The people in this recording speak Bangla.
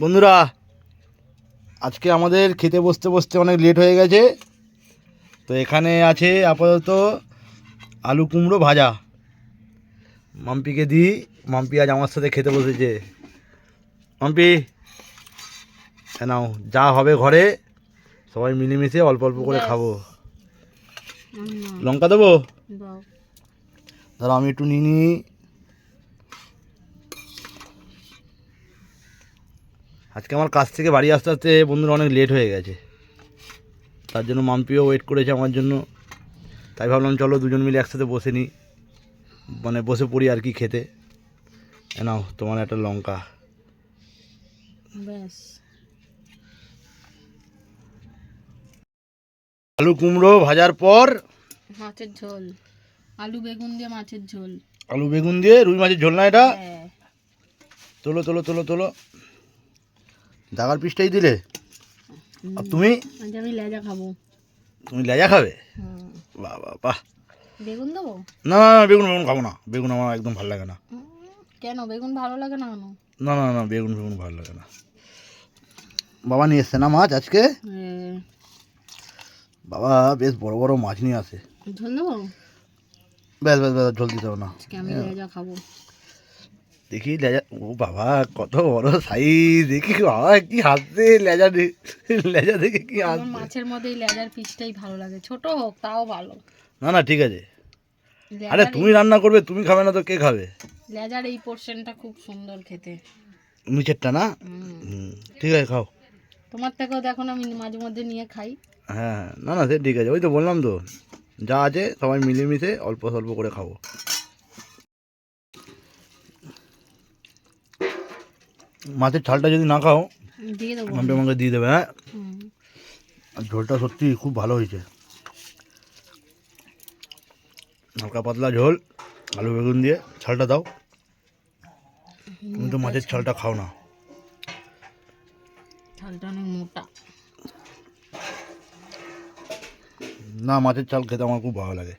বন্ধুরা আজকে আমাদের খেতে বসতে বসতে অনেক লেট হয়ে গেছে। তো এখানে আছে আপাতত আলু কুমড়ো ভাজা। মাম্পিকে দিই মাম্পি আজ আমার সাথে খেতে বসেছে। মাম্পি নাও যা হবে ঘরে সবাই মিলেমিশে অল্প অল্প করে. খাব। লঙ্কা দেবো? ধরো আমি একটু নিয়ে নিই। আজকে আমার কাছ থেকে বাড়ি আসতে আসতে বন্ধুরা অনেক লেট হয়ে গেছে। তার জন্য মাম্পিও ওয়েট করেছে আমার জন্য। তাই ভাবলাম চলো দুজন মিলে একসাথে বসে নিই। মানে বসে পড়ি আর কি খেতে। নাও তোমার একটা লঙ্কা। ব্যাস। আলু কুমড়ো ভাজার পর মাছের ঝোল। আলু বেগুন দিয়ে মাছের ঝোল। আলু বেগুন দিয়ে রুই মাছের ঝোল না এটা? হ্যাঁ। তোলো তোলো তোলো তোলো। দাগার পিসটাই দিলে। আর তুমি? আমি লেজা খাব। তুমি লেজা খাবে। বাহ বাহ বাহ। বেগুন দেবো? না বেগুন বেগুন খাব না। বেগুন আমার একদম ভালো লাগে না। কেন? বেগুন ভালো লাগে না কেন? না না না বেগুন বেগুন ভালো লাগে না। বাবা নিয়ে এসছে না মাছ আজকে? হ্যাঁ। বাবা বেশ বড় বড় মাছ নিয়ে আসে। ঝোল দেবো? ব্যাস ব্যাস ব্যাস ঝোল দিতে হবে না। আমি লেজা খাব। দেখি লেজা ও বাবা কত বড় সাইজ দেখি বাবা কি হাসছে লেজা লেজা দেখে কি হাসছে। মাছের মধ্যে এই লেজার পিসটাই ভালো লাগে ছোট হোক তাও ভালো। না না ঠিক আছে। আরে তুমি রান্না করবে তুমি খাবে না তো কে খাবে? লেজার এই পোর্শনটা খুব সুন্দর খেতে। নিচেরটা না? ঠিক আছে খাও। তোমার থেকেও দেখো না আমি মাঝে মধ্যে নিয়ে খাই। হ্যাঁ না না সে ঠিক আছে ওই তো বললাম তো। যা আছে সবাই মিলেমিশে অল্প স্বল্প করে খাব। মাছের ছালটা যদি না খাও আমি আমাকে দিয়ে দেবে হ্যাঁ? ঝোলটা সত্যি খুব ভালো হয়েছে। হালকা পাতলা ঝোল আলু বেগুন দিয়ে ছালটা দাও। তুমি তো মাছের ছালটা খাও না। না মাছের ছাল খেতে আমার খুব ভালো লাগে।